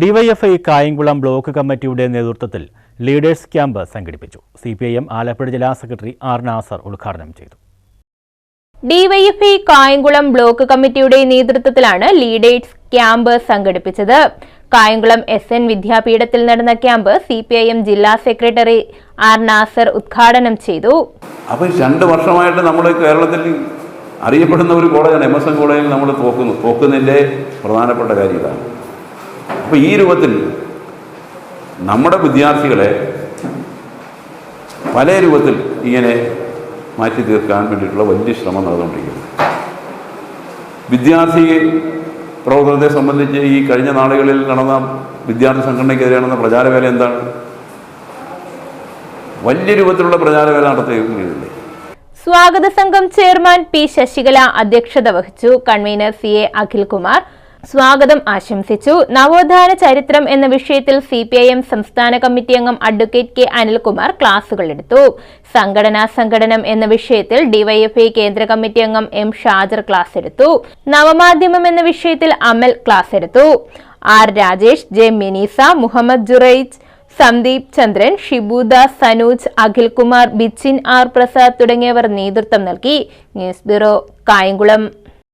DYFI Kayamkulam block കമ്മിറ്റിയുടെ നേതൃത്വത്തിൽ leaders camp സംഘടിപ്പിച്ചു. C P I M Alappuzha ജില്ലാ സെക്രട്ടറി ആർ നാസർ ഉദ്ഘാടനം ചെയ്തു. ഡിവൈഎഫ്ഐ കായംകുളം ബ്ലോക്ക് കമ്മിറ്റിയുടെ നേതൃത്വത്തിലാണ് ലീഡേഴ്സ് ക്യാമ്പ് സംഘടിപ്പിച്ചത്. കായംകുളം എസ് എൻ വിദ്യാപീഠത്തിൽ നടന്ന camp C P I M ജില്ലാ സെക്രട്ടറി ആർ നാസർ ഉദ്ഘാടനം ചെയ്തു. അപ്പോൾ രണ്ട് വർഷമായിട്ട് നമ്മൾ കേരളത്തിൽ അറിയപ്പെടുന്ന ഒരു കോളേജാണ് എം എസ് എൻ കോളേജിൽ നമ്മൾ തോക്കുന്നു തോക്കുന്നതിന്റെ പ്രധാനപ്പെട്ട കാര്യം ഇതാണ്. അപ്പോൾ ഈ രൂപത്തിൽ നമ്മുടെ വിദ്യാർത്ഥികളെ പല രൂപത്തിൽ ഇങ്ങനെ മാറ്റി തീർക്കാൻ വേണ്ടിയിട്ടുള്ള വലിയ ശ്രമം നടന്നുകൊണ്ടിരിക്കുന്നു. വിദ്യാർത്ഥി പ്രവർത്തനത്തെ സംബന്ധിച്ച് ഈ കഴിഞ്ഞ നാളുകളിൽ നടന്ന വിദ്യാർത്ഥി സംഘടനയ്ക്കെതിരെ നടന്ന പ്രചാരവേല എന്താണ്? വലിയ രൂപത്തിലുള്ള പ്രചാരവേല നടത്തുകയില്ലേ സ്വാഗത സംഘം ചെയർമാൻ പി ശശികല അധ്യക്ഷത വഹിച്ചു. കൺവീനർ സി എ അഖിൽകുമാർ സ്വാഗതം ആശംസിച്ചു. നവോത്ഥാന ചരിത്രം എന്ന വിഷയത്തിൽ സി പി ഐ എം സംസ്ഥാന കമ്മിറ്റി അംഗം അഡ്വക്കേറ്റ് കെ അനിൽകുമാർ ക്ലാസുകൾ എടുത്തു. സംഘടനാ സംഘടനം എന്ന വിഷയത്തിൽ ഡിവൈഎഫ്ഐ കേന്ദ്ര കമ്മിറ്റി അംഗം എം ഷാജർ ക്ലാസ് എടുത്തു. നവമാധ്യമം എന്ന വിഷയത്തിൽ അമൽ ക്ലാസ് എടുത്തു. R Rajesh J Minisa Muhammad Juraij Sandeep Chandran Shibudas Sanuj Akhilkumar Bichin R Prasad തുടങ്ങിയവർ നേതൃത്വം നൽകി. News bureau Kayamkulam.